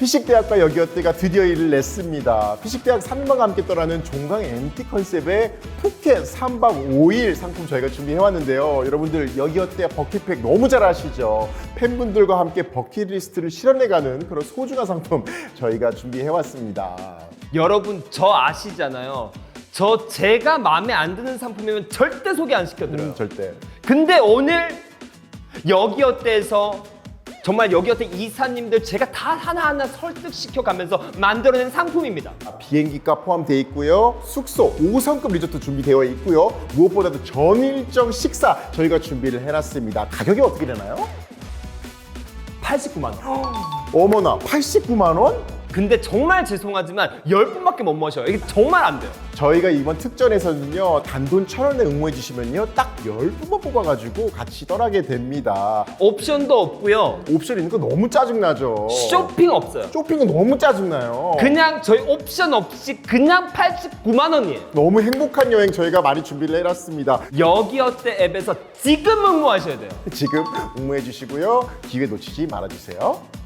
피식대학과 여기어때가 드디어 일을 냈습니다. 피식대학 3인방과 함께 떠나는 종강 MT 컨셉의 푸켓 3박 5일 상품 저희가 준비해왔는데요. 여러분들 여기어때 버킷팩 너무 잘 아시죠? 팬분들과 함께 버킷리스트를 실현해가는 그런 소중한 상품 저희가 준비해왔습니다. 여러분 저 아시잖아요. 저 제가 마음에 안 드는 상품이면 절대 소개 안 시켜드려요. 음, 절대. 근데 오늘 여기어때에서 정말 여기어때 이사님들 제가 다 하나하나 설득시켜 가면서 만들어낸 상품입니다. 비행기가 포함되어 있고요. 숙소 5성급 리조트 준비되어 있고요. 무엇보다도 전일정 식사 저희가 준비를 해놨습니다. 가격이 어떻게 되나요? 89만 원. 어머나 89만 원? 근데 정말 죄송하지만 10분밖에 못 모셔요. 이게 정말 안 돼요. 저희가 이번 특전에서는요 단돈 천 원에 응모해 주시면요 딱 10분만 뽑아가지고 같이 떠나게 됩니다 옵션도 없고요. 옵션 있는 거 너무 짜증나죠 쇼핑 없어요. 쇼핑은 너무 짜증나요 그냥 저희 옵션 없이 그냥 89만 원이에요. 너무 행복한 여행 저희가 많이 준비를 해놨습니다 여기 어때 앱에서 지금 응모하셔야 돼요. 지금 응모해 주시고요 기회 놓치지 말아주세요